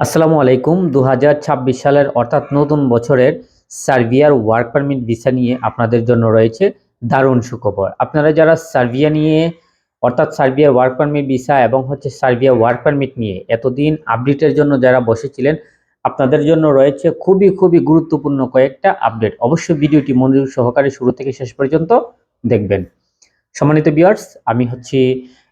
আসসালামু আলাইকুম। দু হাজার ছাব্বিশ সালের অর্থাৎ নতুন বছরের সার্বিয়ার ওয়ার্ক পারমিট ভিসা নিয়ে আপনাদের জন্য রয়েছে দারুণ সুখবর। আপনারা যারা সার্বিয়া নিয়ে, অর্থাৎ সার্বিয়ার ওয়ার্ক পারমিট ভিসা এবং হচ্ছে সার্বিয়া ওয়ার্ক পারমিট নিয়ে এতদিন আপডেটের জন্য যারা বসেছিলেন, আপনাদের জন্য রয়েছে খুবই খুবই গুরুত্বপূর্ণ কয়েকটা আপডেট। অবশ্যই ভিডিওটি মনোযোগ সহকারে শুরু থেকে শেষ পর্যন্ত দেখবেন। সম্মানিত বিয়ার্স আমি হচ্ছি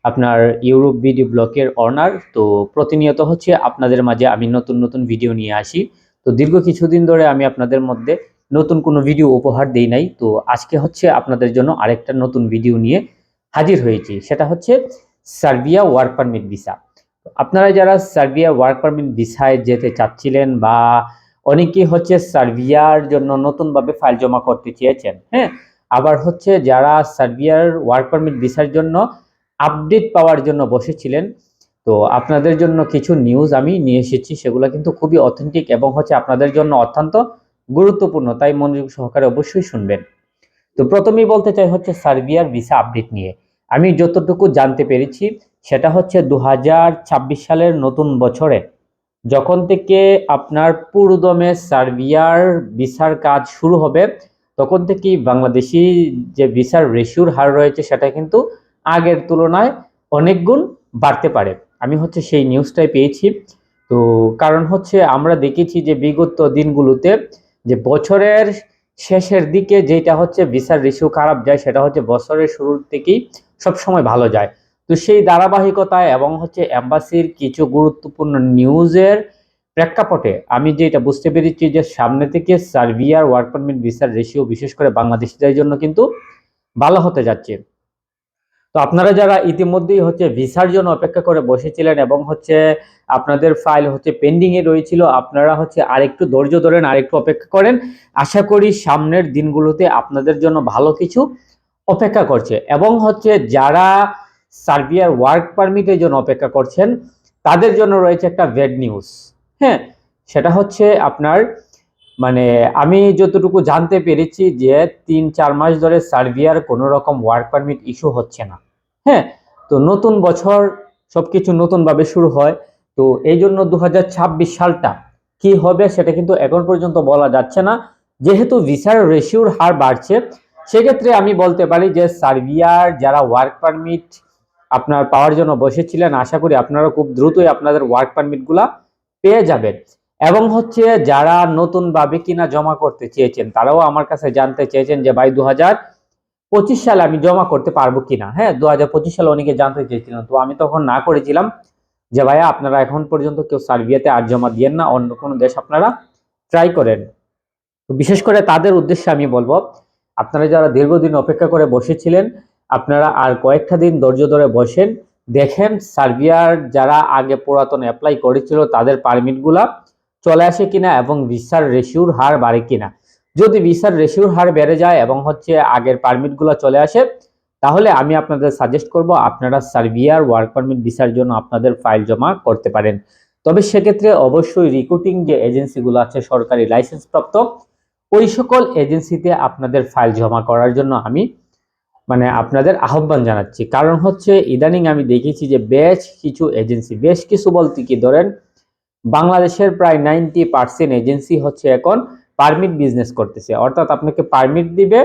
আপনার ইউরোপ ভিডিও ব্লকের অনার তো প্রতিনিয়ত হচ্ছে আপনাদের মাঝে আমি নতুন নতুন ভিডিও নিয়ে আসি। তো দীর্ঘ কিছুদিন ধরে আমি আপনাদের মধ্যে নতুন কোনো ভিডিও উপহার দেই নাই। তো আজকে হচ্ছে আপনাদের জন্য আরেকটা নতুন ভিডিও নিয়ে হাজির হয়েছি। সেটা হচ্ছে সার্বিয়া ওয়ার্ক পারমিট ভিসা আপনারা যারা সার্বিয়া ওয়ার্ক পারমিট ভিসায় যেতে চাচ্ছিলেন বা অনেকেই হচ্ছে সার্বিয়ার জন্য নতুনভাবে ফাইল জমা করতে চেয়েছেন হ্যাঁ? আবার হচ্ছে যারা সার্বিয়ার ওয়ার্ক পারমিট ভিসার জন্য আপডেট পাওয়ার জন্য বসেছিলেন। তো আপনাদের জন্য কিছু নিউজ আমি নিয়ে এসেছি, সেগুলো কিন্তু খুবই অথেন্টিক এবং হচ্ছে আপনাদের জন্য অত্যন্ত গুরুত্বপূর্ণ, তাই মনোযোগ সহকারে অবশ্যই শুনবেন। তো প্রথমেই বলতে চাই হচ্ছে সার্বিয়ার ভিসা আপডেট নিয়ে। আমি যতটুকু জানতে পেরেছি, সেটা হচ্ছে দু হাজার ছাব্বিশ সালের নতুন বছরে, যখন থেকে আপনার পুরোদমে সার্বিয়ার ভিসার কাজ শুরু হবে, তখন থেকেই বাংলাদেশি যে ভিসার রেশিওর হার রয়েছে, সেটা কিন্তু আগের তুলনায় অনেক গুণ বাড়তে পারে। আমি হচ্ছে সেই নিউজটাই পেয়েছি। তো কারণ হচ্ছে আমরা দেখেছি যে বিগত দিনগুলোতে যে বছরের শেষের দিকে যেটা হচ্ছে ভিসার রেশিও খারাপ যায়, সেটা হচ্ছে বছরের শুরুর থেকেই সবসময় ভালো যায়। তো সেই ধারাবাহিকতায় এবং হচ্ছে অ্যাম্বাসির কিছু গুরুত্বপূর্ণ নিউজের প্রেক্ষাপটে আমি যেটা বুঝতে পেরেছি যে সামনে থেকে সার্বিয়ার ওয়ার্ক পারমিট ভিসার রেশিও বিশেষ করে বাংলাদেশিদের জন্য কিন্তু ভালো হতে যাচ্ছে। তো আপনারা যারা ইতিমধ্যেই হচ্ছে ভিসার জন্য অপেক্ষা করে বসেছিলেন এবং হচ্ছে আপনাদের ফাইল হচ্ছে পেন্ডিং এ রয়েছিল, আপনারা হচ্ছে আরেকটু ধৈর্য ধরেন, আরেকটু অপেক্ষা করেন। আশা করি সামনের দিনগুলোতে আপনাদের জন্য ভালো কিছু অপেক্ষা করছে। এবং হচ্ছে যারা সার্বিয়ার ওয়ার্ক পারমিটের জন্য অপেক্ষা করছেন, তাদের জন্য রয়েছে একটা ভেড নিউজ। হ্যাঁ সেটা হচ্ছে আপনার মানে আমি যতটুকু জানতে পেরেছি যে তিন চার মাস ধরে সার্বিয়ার কোনো রকম ওয়ার্ক পারমিট ইস্যু হচ্ছে না। হ্যাঁ তো নতুন বছর সবকিছু নতুনভাবে শুরু হয়। তো এই জন্য দু হাজার ছাব্বিশ সালটা কি হবে সেটা কিন্তু এখন পর্যন্ত বলা যাচ্ছে না। যেহেতু ভিসার রেশিওর হার বাড়ছে, সেক্ষেত্রে আমি বলতে পারি যে সার্বিয়ার যারা ওয়ার্ক পারমিট আপনার পাওয়ার জন্য বসেছিলেন, আশা করি আপনারা খুব দ্রুতই আপনাদের ওয়ার্ক পারমিটগুলা পেয়ে যাবেন। এবং হচ্ছে যারা নতুনভাবে কিনা জমা করতে চেয়েছেন, তারাও আমার কাছে জানতে চেয়েছেন যে ভাই দু হাজার পঁচিশ সালে আমি জমা করতে পারব কিনা? হ্যাঁ দু হাজার পঁচিশ সালে অনেকে জানতে চেয়েছিলেন। তো আমি তখন না করেছিলাম যে, ভাইয়া, আপনারা এখন পর্যন্ত কেউ সার্বিয়াতে আর জমা দিয়েন না, অন্য কোনো দেশ আপনারা ট্রাই করেন। বিশেষ করে তাদের উদ্দেশ্যে আমি বলব, আপনারা যারা দীর্ঘদিন অপেক্ষা করে বসেছিলেন, আপনারা আর কয়েকটা দিন ধৈর্য ধরে বসেন, দেখেন সার্বিয়ার যারা আগে পুরাতন অ্যাপ্লাই করেছিল, তাদের পারমিটগুলা চলে আসে কিনা এবং ভিসার রেশিওর হার বাড়ে কিনা। যদি ভিসার রেশিওর হার বেড়ে যায় এবং হচ্ছে আগের পারমিটগুলো চলে আসে, তাহলে আমি আপনাদের সাজেস্ট করব আপনারা সার্বিয়ার ওয়ার্ক পারমিট ভিসার জন্য আপনাদের ফাইল জমা করতে পারেন। তবে সেক্ষেত্রে অবশ্যই রিক্রুটিং যে এজেন্সিগুলো আছে, সরকারি লাইসেন্স প্রাপ্ত ওই সকল এজেন্সিতে আপনাদের ফাইল জমা করার জন্য আমি মানে আপনাদের আহ্বান জানাচ্ছি। কারণ হচ্ছে ইদানিং আমি দেখেছি যে বেশ কিছু এজেন্সি বেশ কিছু বলতে কি ধরেন, বাংলাদেশের প্রায় নাইনটি পার্সেন্ট এজেন্সি হচ্ছে এখন পারমিট বিজনেস করতেছে। অর্থাৎ আপনাকে পারমিট দিবে,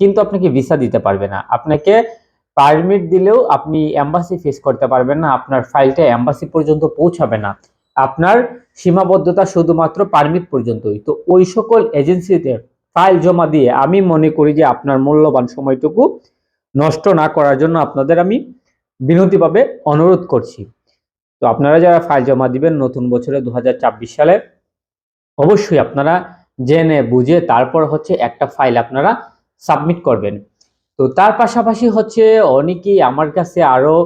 কিন্তু আপনাকে ভিসা দিতে পারবে না। আপনাকে পারমিট দিলেও আপনি এম্বাসি ফেস করতে পারবেন না, আপনার ফাইলটা এম্বাসি পর্যন্ত পৌঁছাবে না। আপনার সীমাবদ্ধতা শুধুমাত্র পারমিট পর্যন্তই। তো ওই সকল এজেন্সিতে ফাইল জমা দিয়ে আমি মনে করি যে আপনার মূল্যবান সময়টুকু নষ্ট না করার জন্য আপনাদের আমি বিনতিভাবে অনুরোধ করছি। তো আপনারা যারা ফাইল জমা দিবেন নতুন বছরে দু সালে, অবশ্যই আপনারা জেনে বুঝে তারপর হচ্ছে একটা ফাইল আপনারা সাবমিট করবেন। তো তার পাশাপাশি হচ্ছে অনেকেই আমার কাছে আরও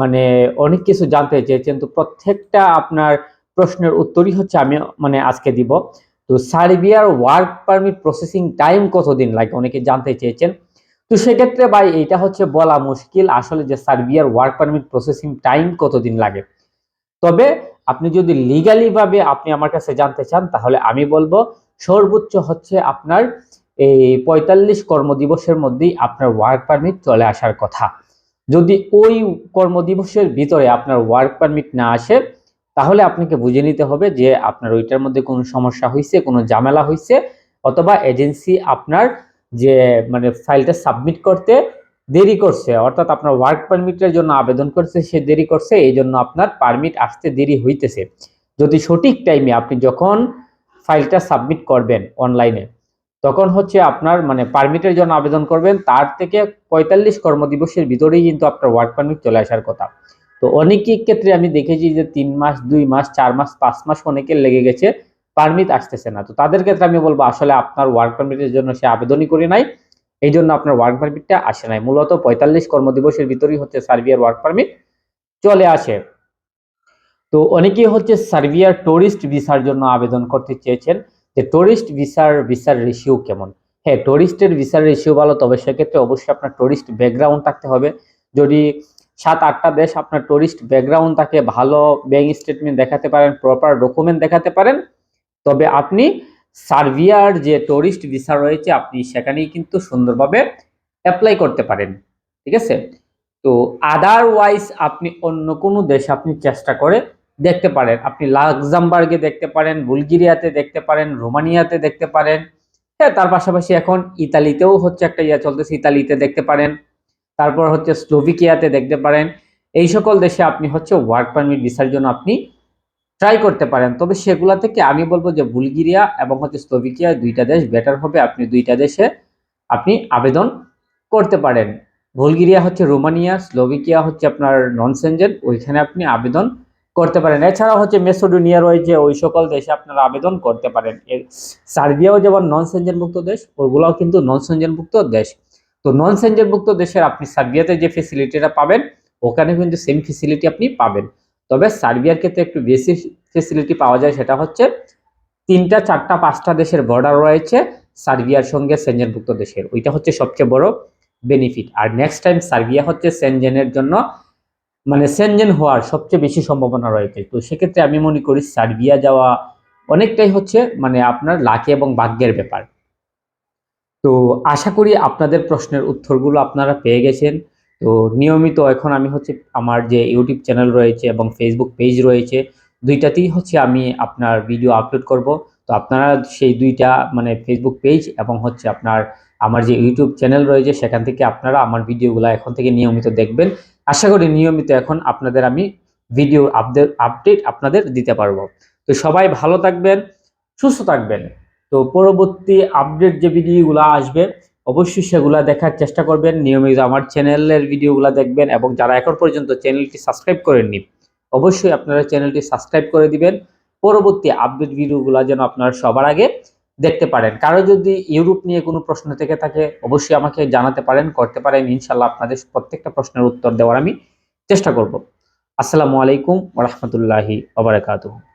মানে অনেক কিছু জানতে চেয়েছেন, তো প্রত্যেকটা আপনার প্রশ্নের উত্তরই হচ্ছে আমি মানে আজকে দিব। তো সার্বিয়ার ওয়ার্ক পারমিট প্রসেসিং টাইম কতদিন? লাগে অনেকে জানতে চেয়েছেন। তো সেক্ষেত্রে ভাই এটা হচ্ছে বলা মুশকিল আসলে যে সার্বিয়ার ওয়ার্ক পারমিট প্রসেসিং টাইম কতদিন লাগে। তবে আপনি যদি লিগালি ভাবে আপনি আমার কাছে জানতে চান, তাহলে আমি বলব সর্বোচ্চ হচ্ছে আপনার এই পঁয়তাল্লিশ কর্মদিবসের মধ্যেই আপনার ওয়ার্ক পারমিট চলে আসার কথা। যদি ওই কর্মদিবসের ভিতরে আপনার ওয়ার্ক পারমিট না আসে, তাহলে আপনাকে বুঝে নিতে হবে যে আপনার ওইটার মধ্যে কোনো সমস্যা হয়েছে কোনো ঝামেলা হয়েছে অথবা এজেন্সি আপনার যে মানে ফাইলটা সাবমিট করতে দেরি করছে, অর্থাৎ আপনার ওয়ার্ক পারমিটের জন্য আবেদন করছে, সে দেরি করছে এই জন্য আপনার পারমিট আসতে দেরি হইতেছে। যদি সঠিক টাইমে আপনি যখন ফাইলটা সাবমিট করবেন অনলাইনে তখন হচ্ছে আপনার মানে পারমিটের জন্য আবেদন করবেন, তার থেকে পঁয়তাল্লিশ কর্মদিবসের ভিতরেই কিন্তু আপনার ওয়ার্ক পারমিট চলে আসার কথা। তো অনেকের ক্ষেত্রে আমি দেখেছি যে তিন মাস, দুই মাস, চার মাস, পাঁচ মাস অনেকের লেগে গেছে পারমিট আসতেছে না। তো তাদের ক্ষেত্রে আমি বলব, আসলে আপনার ওয়ার্ক পারমিটের জন্য সে আবেদনই করে নাই, এই জন্য আপনার ওয়ার্ক পারমিটটা আসে নাই। মূলত পঁয়তাল্লিশ কর্মদিবসের ভিতরেই হচ্ছে সার্বিয়ার ওয়ার্ক পারমিট চলে আসে। তো অনেকেই হচ্ছে সার্বিয়ার টুরিস্ট ভিসার জন্য আবেদন করতে চেয়েছেন যে টুরিস্ট ভিসার ভিসার রেশিও কেমন? হ্যাঁ টুরিস্টের ভিসার রেশিও ভালো, তবে সেক্ষেত্রে অবশ্যই আপনার টুরিস্ট ব্যাকগ্রাউন্ড থাকতে হবে। যদি সাত আটটা দেশ আপনার টুরিস্ট ব্যাকগ্রাউন্ড থাকে, ভালো ব্যাংক স্টেটমেন্ট দেখাতে পারেন প্রপার ডকুমেন্ট দেখাতে পারেন, তবে আপনি সার্বিয়ার যে টুরিস্ট ভিসা রয়েছে, আপনি সেখানেই কিন্তু সুন্দরভাবে অ্যাপ্লাই করতে পারেন। ঠিক আছে? তো আদারওয়াইজ আপনি অন্য কোনো দেশ আপনি চেষ্টা করে দেখতে পারেন। আপনি লাক্সামবার্গে দেখতে পারেন, বুলগেরিয়াতে দেখতে পারেন, রোমানিয়াতে দেখতে পারেন। হ্যাঁ তার পাশাপাশি এখন ইতালিতেও হচ্ছে একটা ইয়া চলতেছে, ইতালিতে দেখতে পারেন। তারপর হচ্ছে স্লোভিকিয়াতে দেখতে পারেন। এই সকল দেশে আপনি হচ্ছে ওয়ার্ক পারমিট ভিসার জন্য আপনি ট্রাই করতে পারেন। তবে সেগুলা থেকে আমি বলব যে বুলগেরিয়া এবং হচ্ছে স্লোভিকিয়া দুইটা দেশ বেটার হবে। আপনি দুইটা দেশে আপনি আবেদন করতে পারেন। বুলগেরিয়া হচ্ছে রোমানিয়া, স্লোভিকিয়া হচ্ছে আপনার নন সেনজেন ওইখানে আপনি আবেদন করতে পারেন। এছাড়া হচ্ছে মেসোডোনিয়া রয়েছে, ওই সকল দেশে আপনারা আবেদন করতে পারেন। সার্বিয়াও যেমন নন সেনজেনভুক্ত দেশ, ওইগুলোও কিন্তু নন সেনজেনভুক্ত দেশ। তো নন সেনজেনভুক্ত দেশের আপনি সার্বিয়াতে যে ফেসিলিটিটা পাবেন, ওখানে কিন্তু সেম ফেসিলিটি আপনি পাবেন। তবে সার্বিয়ার ক্ষেত্রে একটু বেশি ফেসিলিটি পাওয়া যায় সেটা হচ্ছে, তিনটা, চারটা, পাঁচটা দেশের বর্ডার রয়েছে সার্বিয়ার সঙ্গে সেনজেনভুক্ত দেশের। ওইটা হচ্ছে সবচেয়ে বড় বেনিফিট আর নেক্সট টাইম সার্বিয়া হচ্ছে সেনজেনের জন্য মানে সেনজেন হওয়ার সবচেয়ে বেশি সম্ভাবনা রয়েছে। তো সেক্ষেত্রে আমি মনে করি সার্বিয়া যাওয়া অনেকটাই হচ্ছে মানে আপনার লাকি এবং ভাগ্যের ব্যাপার। তো আশা করি আপনাদের প্রশ্নের উত্তরগুলো আপনারা পেয়ে গেছেন। তো নিয়মিত এখন আমি হচ্ছে আমার যে ইউটিউব চ্যানেল রয়েছে এবং ফেসবুক পেজ রয়েছে, দুইটাতেই হচ্ছে আমি আপনার ভিডিও আপলোড করব। তো আপনারা সেই দুইটা মানে ফেসবুক পেজ এবং হচ্ছে আপনার আমার যে ইউটিউব চ্যানেল রয়েছে, সেখান থেকে আপনারা আমার ভিডিওগুলো এখন থেকে নিয়মিত দেখবেন। আশা করি নিয়মিত এখন আপনাদের আমি ভিডিও আপডেট আপডেট আপনাদের দিতে পারব। তো সবাই ভালো থাকবেন, সুস্থ থাকবেন। তো পরবর্তী আপডেট যে ভিডিওগুলো আসবে, অবশ্যই সেগুলা দেখার চেষ্টা করবেন। নিয়মিত আমার চ্যানেলের ভিডিওগুলো দেখবেন এবং যারা এখন পর্যন্ত চ্যানেলটি সাবস্ক্রাইব করেননি, অবশ্যই আপনারা চ্যানেলটি সাবস্ক্রাইব করে দিবেন। পরবর্তী আপডেট ভিডিওগুলো যেন আপনারা সবার আগে দেখতে পারেন। কারও যদি ইউরোপ নিয়ে কোনো প্রশ্ন থেকে থাকে, অবশ্যই আমাকে জানাতে পারেন, করতে পারেন। ইনশাল্লাহ আপনাদের প্রত্যেকটা প্রশ্নের উত্তর দেওয়ার আমি চেষ্টা করব। আসসালামু আলাইকুম রহমতুল্লাহি ওবরাকাতুহু